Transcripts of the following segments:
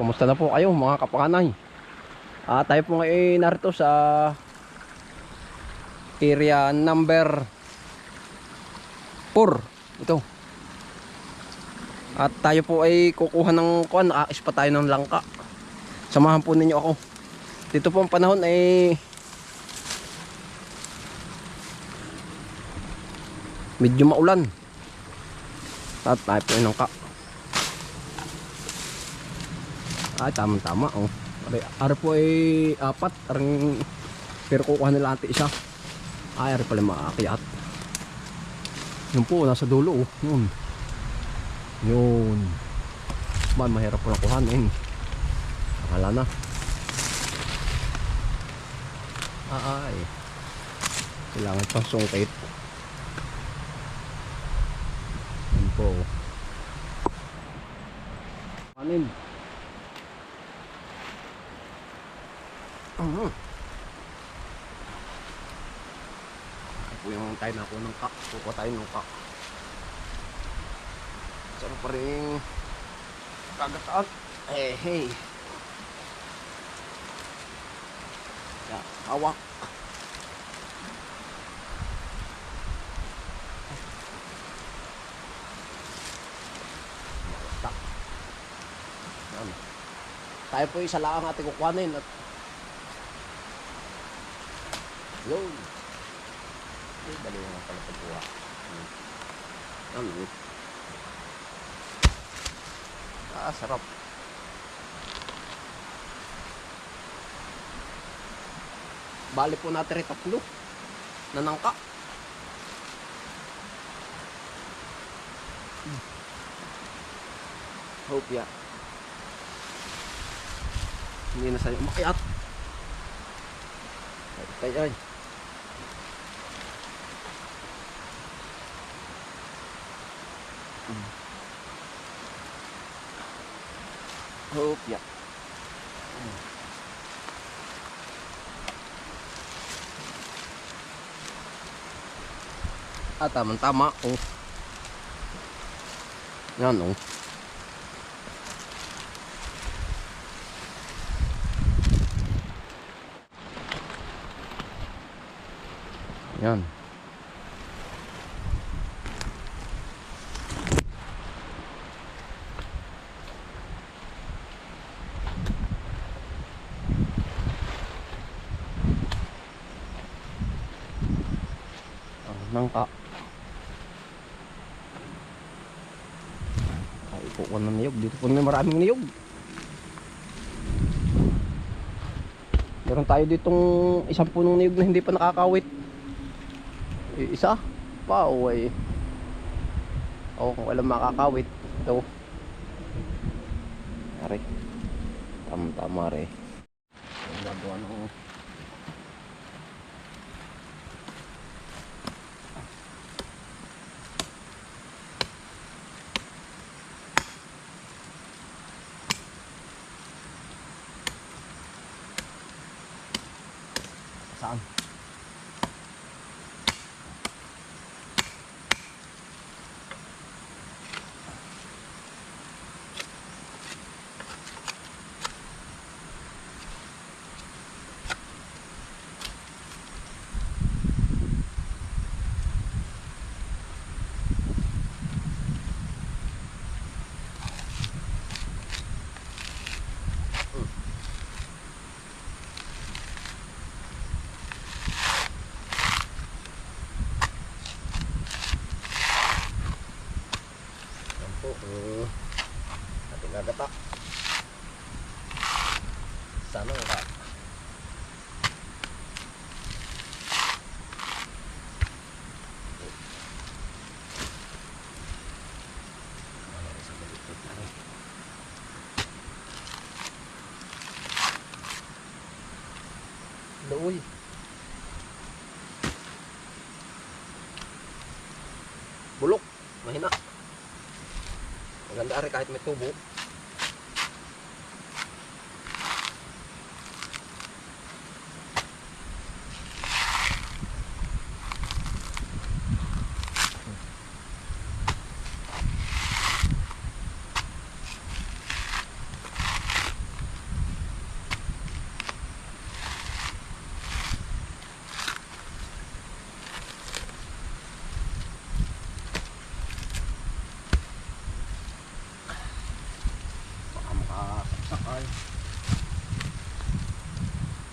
kumusta na po kayo mga kapanganay? Ah, tayo po ngayon narito sa area number 4. Ito. At tayo po ay kukuha ng kuan, nakakis pa tayo ng langka. Samahan po ninyo ako. Dito po ang panahon ay medyo maulan. At tayo po ay langka. Ay, tama-tama. Oh. Ari, ari po ay apat. Aring, pero kukuha nila ate isa. Ay, ari pala maakyat. Yun po, nasa dulo. Oh. Yun. Yun. Man, mahirap po na kuhanin. Akala na. Ay. Kailangan pang sungkit. Yun po. Kanin. Ito po yung tayo na ng kak. Kukuha tayo ng kak. Sarap pa rin kagataan. Eh, hey. Ya, hawak. Tayo po isa lang ang ating kukuhanin at yun. Ay, dali nga pala pagkuha. Hmm. Ano? Ah, sarap. Bali po natin rin tatlo. Nanangka. Hmm. Hope ya. Hindi na sa'yo umakyat. Ay, ay, ay. Hope ya. Ah, tamang tama. Oh. Yan, oh. Yan. Nangka. Ay, po ko ng niyog. Dito po may maraming niyog. Meron tayo ditong isang punong niyog na hindi pa nakakawit. Eh, Isa pa o ay. O kung walang makakawit. Ito. Are. Tama tama re. Ang gagawa ng Saan? Yan po. Uh, ating gagata. Sana nga. Uy. Bulok. Mahina. Maganda rin kahit may tubo.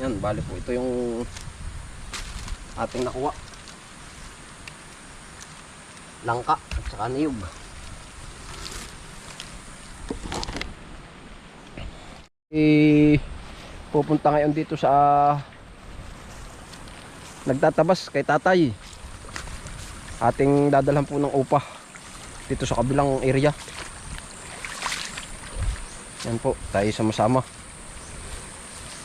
Yan, bali po ito yung ating nakuha. Langka at saka niyog. Eh, pupunta ngayon dito sa nagtatabas kay tatay. Ating dadalhan po ng upa dito sa kabilang area. Yan po, tayo sama-sama.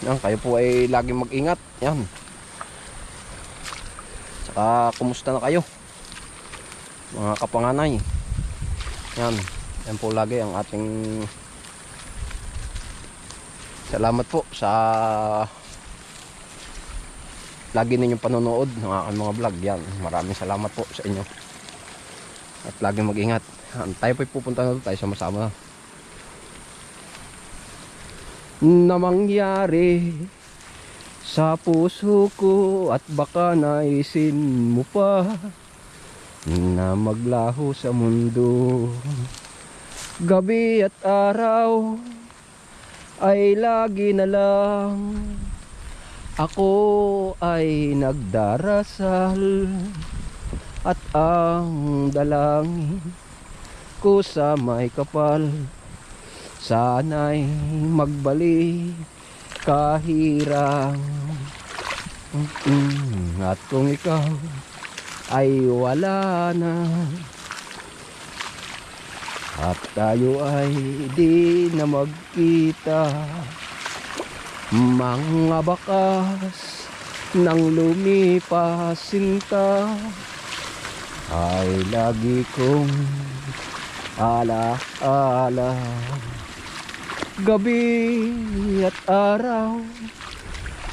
Yan, kayo po ay laging mag-ingat. Yan. Saka, kumusta na kayo? Mga kapanganay. Yan. Yan po lagi ang ating salamat po sa lagi ninyong panonood ng aking mga vlog. Yan. Maraming salamat po sa inyo. At laging mag-ingat. Tayo po pupunta na. Tayo sama-sama na mangyari sa puso ko at baka naisin mo pa na maglaho sa mundo. Gabi at araw ay lagi na lang ako ay nagdarasal at ang dalangin ko sa may kapal Sana'y magbalik kahirang. Mm, At kung ikaw ay wala na At tayo ay di na magkita Mga bakas nang lumipas sinta Ay lagi kong ala-ala Gabi at araw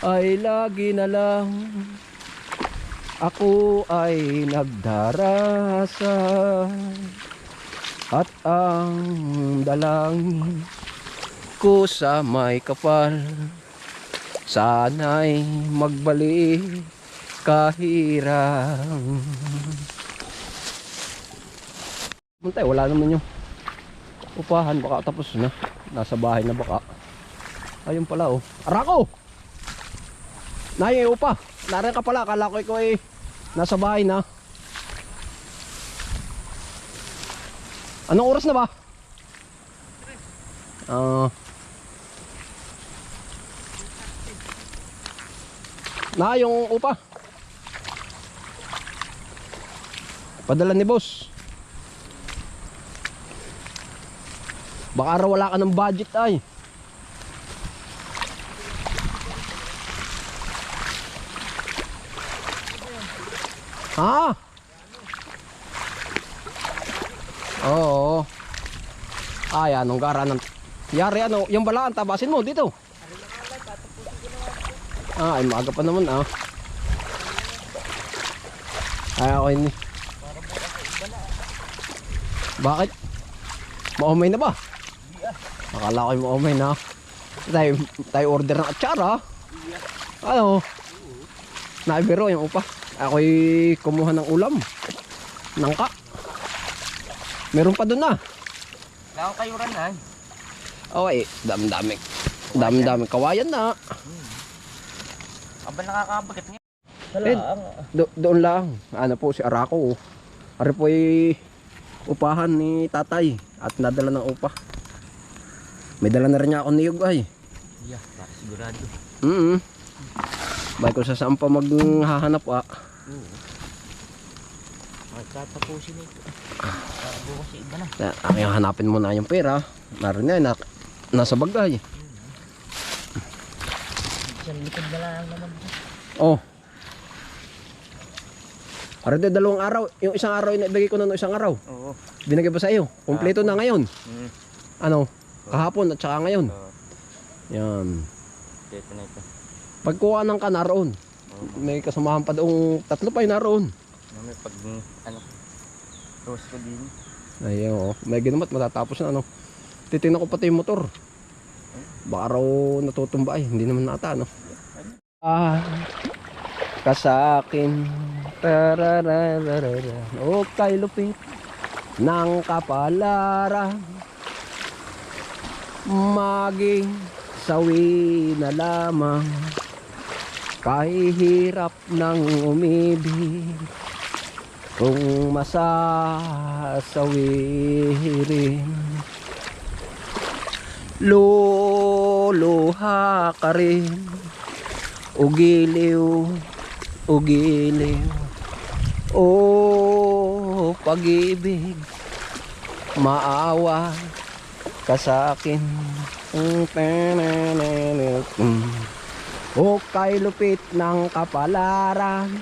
ay lagi na lang ako ay nagdarasal. At ang dalangin ko sa may kapal sana'y magbalik kahirang Muntay, wala naman yung upahan baka tapos na nasa bahay na baka. Ayun pala oh. Arako naya yung upa nariyan ka pala. Akala ko ikaw eh nasa bahay na. Anong oras na ba? Ah. Na yung upa. Padala ni boss Baka raw wala ka ng budget ay. Ha? Oo. Ay, anong gara ng... Yari ano, yung balaan, tabasin mo dito. Ah, ay maaga pa naman ah. Ay, ako ini. Bakit? Maumay na ba? Akala ko yung maumay na. Tayo, tayo order ng atsara. Ano? Naibiro yung upa. Ako'y kumuha ng ulam. Nangka. Meron pa doon na. Wala akong kayuran na. eh. Okay, dami-dami. Dami-dami kawayan na. Aba nakakabagat niya. Eh, do doon lang. Ano po si Arako. Ari po ay upahan ni tatay at nadala ng upa. May dala na rin niya ako niyog ay. Yeah, para sigurado. Mm -hmm. Bakit kung sa saan pa maghahanap ah. Oo. Magtatapusin ito. Para bukas iba na. Na, aking hanapin mo na yung pera. Naroon na, na nasa bagay. Sa likod na lang naman. Oh. Ari de dalawang araw, yung isang araw inibigay ko na no isang araw. Oo. Binigay ba sa iyo? Kumpleto na ngayon. Mm. Ano? Kahapon at saka ngayon. Oo. Yan. Ito na ito. Pagkuha ng ka naroon. Oo. May kasamahan pa doong tatlo pa yung naroon. May pag ano. Rose ko din. Ayun, oh. may ginamat matatapos na ano. Titingnan ko pati yung motor. Baka raw natutumba ay, hindi naman nata ano. Ah, kasakin. Tararararara. O kay lupit ng kapalaran. Maging sawi na lamang. Kahihirap ng umibig kung masasawi rin luluha ka rin ugiliw ugiliw. O pag-ibig maawa ka sa akin. O kay lupit ng kapalaran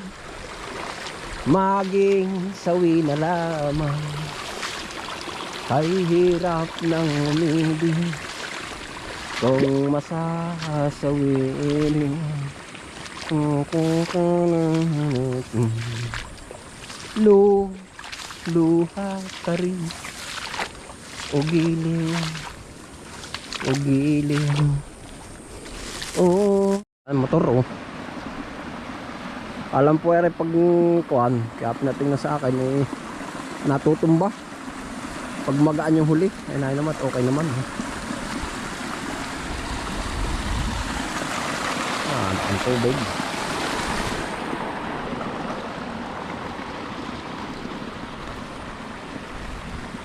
maging sawi na lamang. Kay hirap ng umibig kung masasawiin Lu luha ka rin Ugiliw Ugiliw Oh Ay motor oh Alam po ere pag kuhan Kaya pinating na sa akin eh Natutumba. Pag magaan yung huli Ay na naman okay naman eh. Ah, ang tubig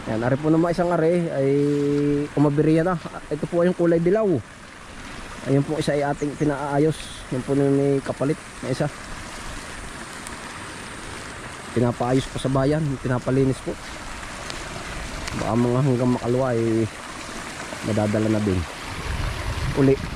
Yan, ari po naman isang are ay umabiriya na. Ito po ay yung kulay dilaw. Ayun po isa ay ating pinaayos. Yan po na may kapalit na isa. Pinapaayos po sa bayan, pinapalinis po. Baka mga hanggang makalwa ay madadala na din. Uli.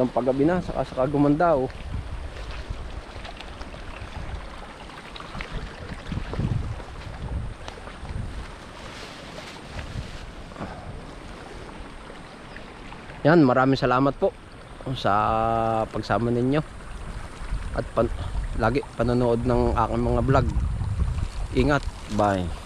Lang paggabi na, saka saka gumanda oh. Yan, maraming salamat po sa pagsama ninyo. At pan lagi panonood ng aking mga vlog. Ingat, bye.